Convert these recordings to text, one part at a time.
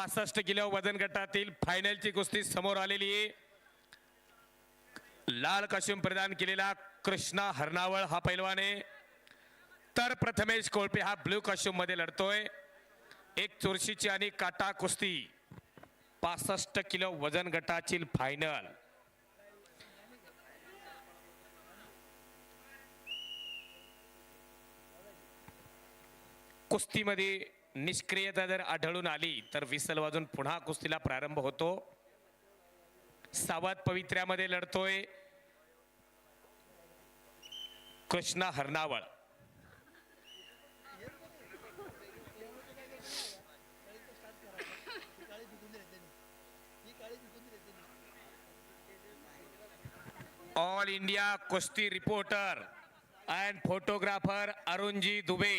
बासष्ट किलो वजन गटातील फायनलची कुस्ती समोर आलेली आहे. लाल कॉस्ट्युम प्रदान केलेला कृष्णा हरणावळ हा पैलवान आहे. तर प्रथमेश कोळपे हा ब्ल्यू कॉस्ट्युममध्ये लढतोय. एक चुरशीची आणि काटा कुस्ती. पासष्ट किलो वजन गटाची फायनल कुस्तीमध्ये निष्क्रियता जर आढळून आली तर विसल वाजून पुन्हा कुस्तीला प्रारंभ होतो. सावध पवित्र्यामध्ये लढतोय. कृष्णा हरणावळ. ऑल इंडिया कुस्ती reporter and photographer Arunji Dube.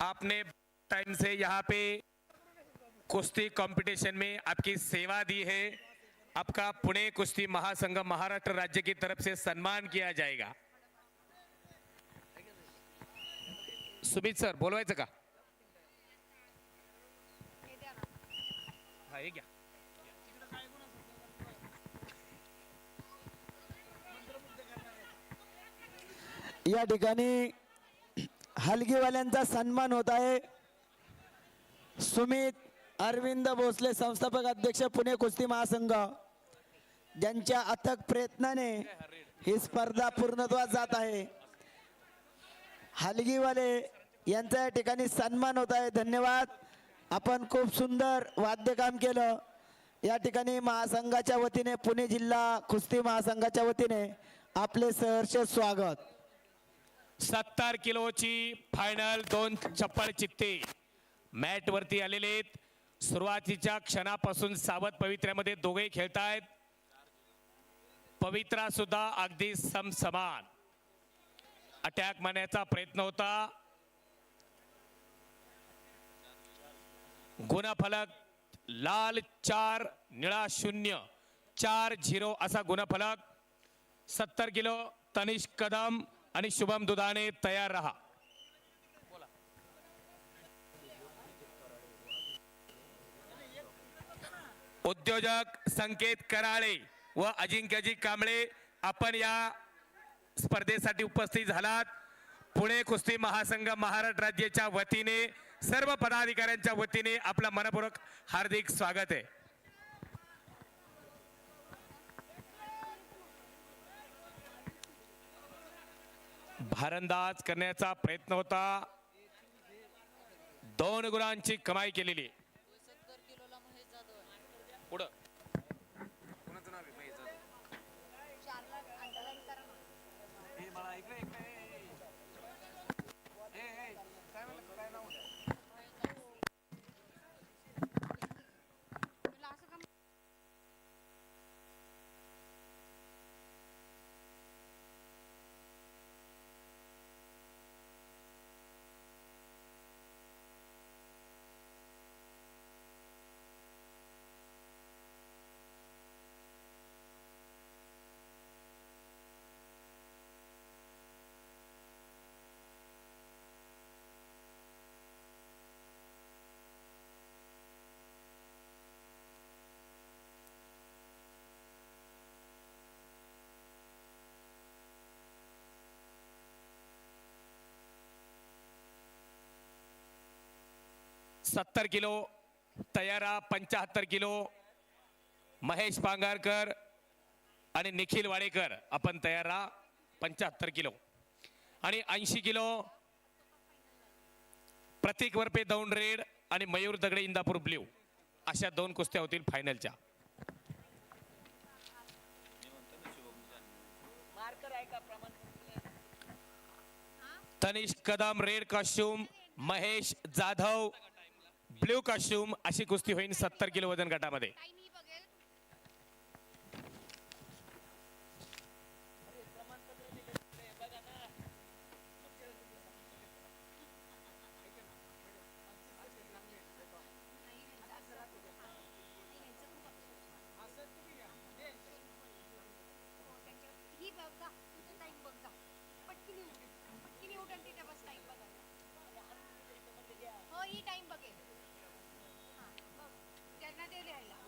आपने टाइम से यहाँ पे कुश्ती कंपटीशन में आपकी सेवा दी है। आपका पुणे कुश्ती महासंघ महाराष्ट्र राज्य की तरफ से सम्मान किया जाएगा। सुमित सर बोलवायचं का? हा हे घ्या. या ठिकाणी हलगीवाल्यांचा सन्मान होत आहे. सुमित अरविंद भोसले संस्थापक अध्यक्ष पुणे कुस्ती महासंघ. ज्यांच्या अथक प्रयत्नाने ही स्पर्धा पूर्णत्वास जात आहे. हलगीवाले यांचा या ठिकाणी सन्मान होत आहे. धन्यवाद. आपण खूप सुंदर वाद्यकाम केलं. या ठिकाणी महासंघाच्या वतीने पुणे जिल्हा कुस्ती महासंघाच्या वतीने आपले सहर्ष स्वागत. सत्तर किलोची फायनल दोन चप्पल चित्ते. मॅट वरती आलेले आहेत. सुरुवातीच्या क्षणापासून सावध पवित्र्यामध्ये दोघे खेळतायत. पवित्रा सुद्धा अगदी समसमान अटॅक मारण्याचा प्रयत्न होता. गुणफलक लाल चार निळा शून्य. चार झिरो असा गुणफलक. सत्तर किलो तनिष कदम आणि शुभम दुधाने तयार रहा. उद्योजक संकेत कराळे व अजिंक्यजी कांबळे आपण या स्पर्धेसाठी उपस्थित झालात. पुणे कुस्ती महासंघ महाराष्ट्र राज्याच्या वतीने सर्व पदाधिकाऱ्यांच्या वतीने आपला मनपूर्वक हार्दिक स्वागत आहे. भारंदाज करण्याचा प्रयत्न होता. दोन गुणांची कमाई केलेली सत्तर किलो तयारा पंचाहत्तर किलो महेश पांगारकर आणि निखिल वाडेकर आपण तयारा पंचाहत्तर पंच्याहत्तर किलो. आणि ऐंशी किलो प्रतीक वरपे दौंड रेड आणि मयूर दगडे इंदापूर ब्ल्यू. अशा दोन कुस्त्या होतील फायनलच्या. Tanish Kadam red costume Mahesh Jadhav blue costume अशी कुस्ती होईल सत्तर किलो वजन गटामध्ये. बघेल. ही टाइम बघा. दिली आहे.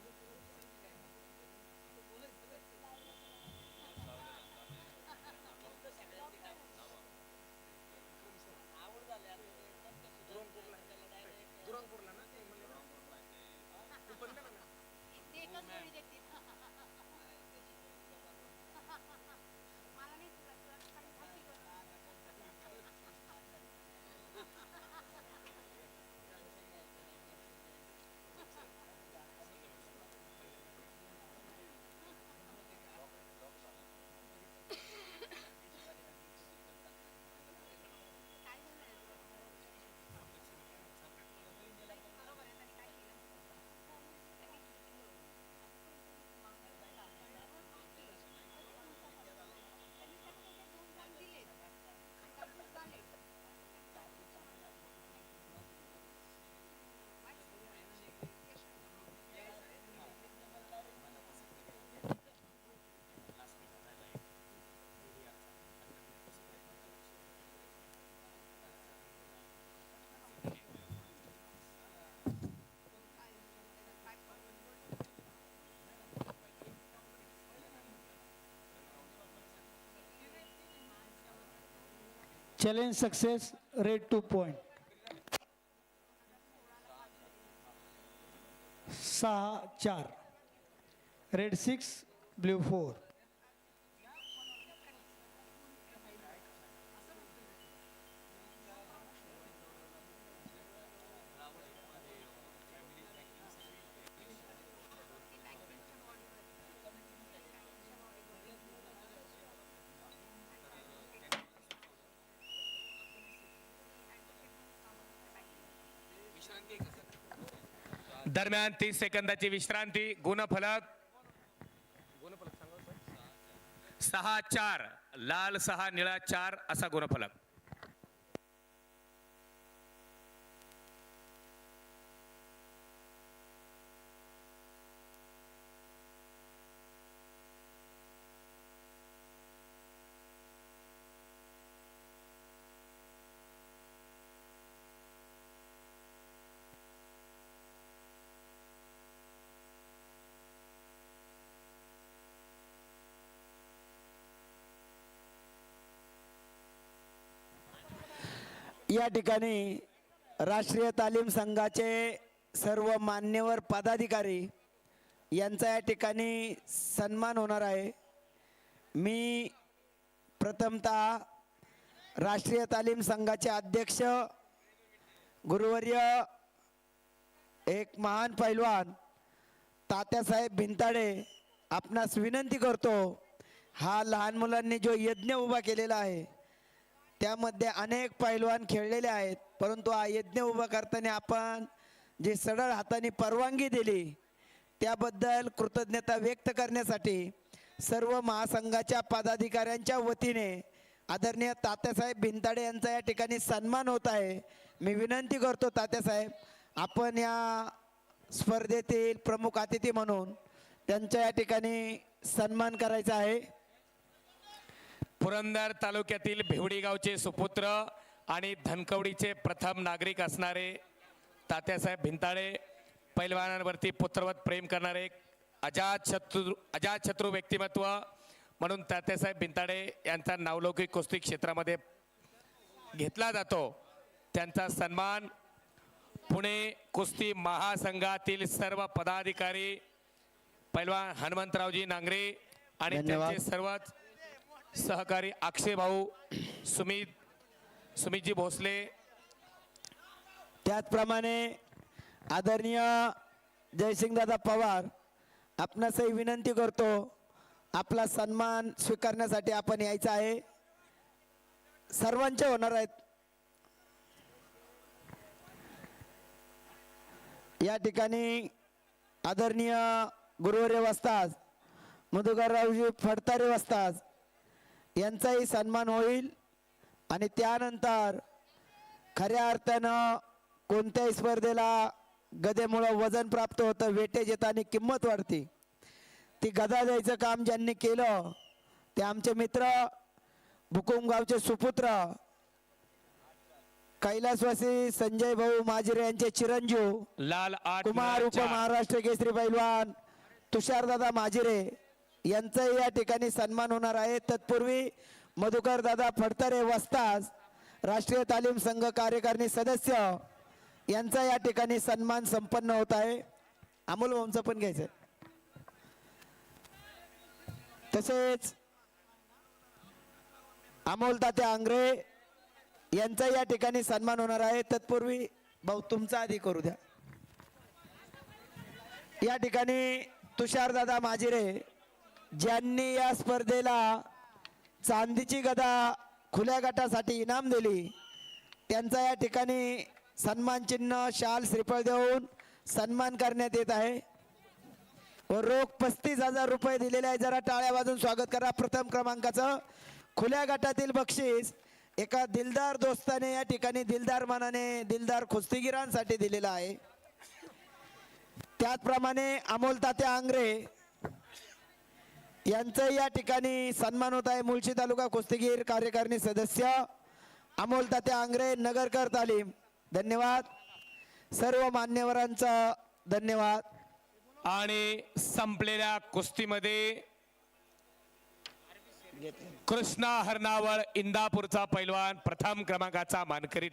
Challenge success red two point सहा चार रेड सिक्स ब्ल्यू फोर दरम्यान तीस सेकंदाची विश्रांती गुणफलक. सहा चार लाल सहा निळा चार असा गुणफलक. या ठिकाणी राष्ट्रीय तालीम संघाचे सर्व मान्यवर पदाधिकारी यांचा या ठिकाणी सन्मान होणार आहे. मी प्रथमतः राष्ट्रीय तालीम संघाचे अध्यक्ष गुरुवर्य एक महान पैलवान तात्यासाहेब भिंताडे आपणास विनंती करतो हा लहान मुलांनी जो यज्ञ उभा केलेला आहे त्यामध्ये अनेक पैलवान खेळलेले आहेत. परंतु हा यज्ञ उभा करताना आपण जे सरळ हाताने परवानगी दिली त्याबद्दल कृतज्ञता व्यक्त करण्यासाठी सर्व महासंघाच्या पदाधिकाऱ्यांच्या वतीने आदरणीय तात्यासाहेब भिंताडे यांचा या ठिकाणी सन्मान होत आहे. मी विनंती करतो तात्यासाहेब आपण या स्पर्धेतील प्रमुख अतिथी म्हणून त्यांच्या या ठिकाणी सन्मान करायचा आहे. पुरंदर तालुक्यातील भिवडी गावचे सुपुत्र आणि धनकवडीचे प्रथम नागरिक असणारे तात्यासाहेब भिंताळे पैलवानांवरती पुत्रवत प्रेम करणारे अजात शत्रू अजात शत्रू व्यक्तिमत्व म्हणून तात्यासाहेब भिंताडे यांचा नावलौकिक कुस्ती क्षेत्रामध्ये घेतला जातो त्यांचा सन्मान पुणे कुस्ती महासंघातील सर्व पदाधिकारी पैलवान हनुमंतरावजी नांगरे आणि. त्यांचे सर्वच सहकारी अक्षय भाऊ सुमित सुमितजी भोसले. त्याचप्रमाणे आदरणीय जयसिंगदादा पवार आपणासही विनंती करतो आपला सन्मान स्वीकारण्यासाठी आपण यायचं आहे. सर्वांचे होणार आहेत. या ठिकाणी आदरणीय गुरुवर्य वस्ताज मधुकररावजी फडतारे वस्ताज यांचाही सन्मान होईल आणि त्यानंतर खऱ्या अर्थानं कोणत्याही स्पर्धेला गदेमुळं वजन प्राप्त होतं वेटेज येताना किंमत वाढते ती गदा द्यायचं काम ज्यांनी केलं ते आमचे मित्र भुकुमगावचे सुपुत्र कैलासवासी संजय भाऊ माजिरे यांचे चिरंजीव लाल कुमार उप. महाराष्ट्र केसरी पैलवान तुषारदादा माजिरे यांचाही या ठिकाणी सन्मान होणार आहे. तत्पूर्वी मधुकर दादा फडतरे वस्ताज राष्ट्रीय तालीम संघ कार्यकारिणी सदस्य यांचा या ठिकाणी सन्मान संपन्न होत आहे. अमोल भाऊंचं पण घ्यायचं तसेच अमोल तात्या आंग्रे यांचा या ठिकाणी सन्मान होणार आहे. तत्पूर्वी भाऊ तुमचा आधी करू द्या. या ठिकाणी तुषारदादा माजिरे ज्यांनी या स्पर्धेला चांदीची गदा खुल्या गटासाठी इनाम दिली त्यांचा या ठिकाणी सन्मान चिन्ह शाल श्रीफळ देऊन सन्मान करण्यात येत आहे. व रोख पस्तीस हजार रुपये दिलेले आहे. जरा टाळ्या वाजून स्वागत करा. प्रथम क्रमांकाचं खुल्या गटातील बक्षीस एका दिलदार दोस्ताने या ठिकाणी दिलदार मनाने दिलदार कुस्तीगिरांसाठी दिलेला आहे. त्याचप्रमाणे अमोल तात्या आंग्रे यांचं या ठिकाणी सन्मान होत आहे. मुळशी तालुका कुस्तीगीर कार्यकारिणी सदस्य अमोल तात्या आंग्रे नगरकर तालीम. धन्यवाद. सर्व मान्यवरांचा धन्यवाद. आणि संपलेल्या कुस्तीमध्ये कृष्णा हरनावळ इंदापूरचा पैलवान प्रथम क्रमांकाचा मानकरी.